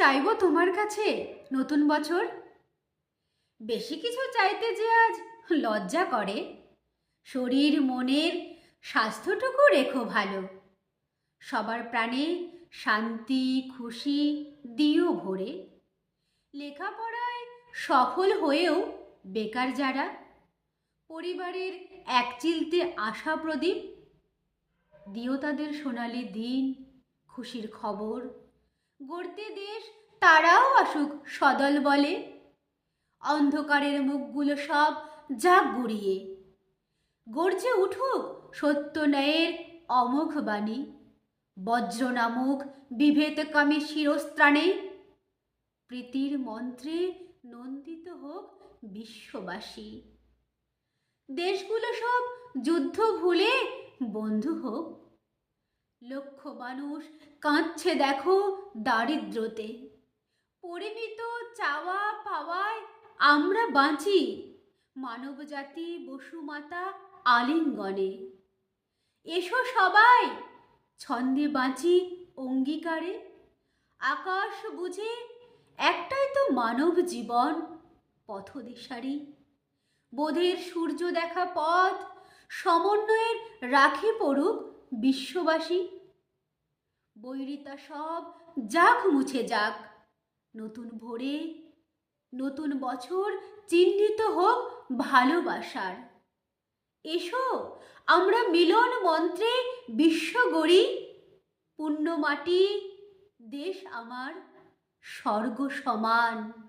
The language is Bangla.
চাইব তোমার কাছে নতুন বছর? বেশি কিছু চাইতে যে আজ লজ্জা করে। শরীর, মনের স্বাস্থ্যটুকু রেখো ভালো। সবার প্রাণে শান্তি, খুশি দিও ভরে। লেখাপড়ায় সফল হয়েও বেকার যারা, পরিবারের একচিলতে আশা প্রদীপ, দিও তাদের সোনালি দিন, খুশির খবর। গড়তে দেশ, তারাও আসুক সদল বলে। অন্ধকারের মুখগুলো সব যাক গুড়িয়ে। গর্জে উঠুক সত্য ন্যায়ের অমোঘ বাণী। বজ্র নামুক বিভেদকামী শিরস্ত্রাণে। প্রীতির মন্ত্রে নন্দিত হোক বিশ্ববাসী। দেশগুলো সব যুদ্ধ ভুলে বন্ধু হোক লক্ষ মানুষ কাঁদছে দেখো দারিদ্রতে। পরিমিত চাওয়া পাওয়ায় আমরা বাঁচি। মানবজাতি বসুমাতা আলিঙ্গনে। এসো সবাই, ছন্দে বাঁচি অঙ্গীকারে। আকাশ বুঝে একটাই তো মানব জীবন, পথদিশারি। বোধের সূর্য দেখা পথ, সমন্বয়ের রাখে পড়ুক বিশ্ববাসী। বৈরিতা সব যাক মুছে যাক। নতুন ভোরে, নতুন বছর চিহ্নিত হোক ভালোবাসার। এসো, আমরা মিলন মন্ত্রে বিশ্ব গড়ি। পুণ্য মাটি দেশ আমার স্বর্গ সমান।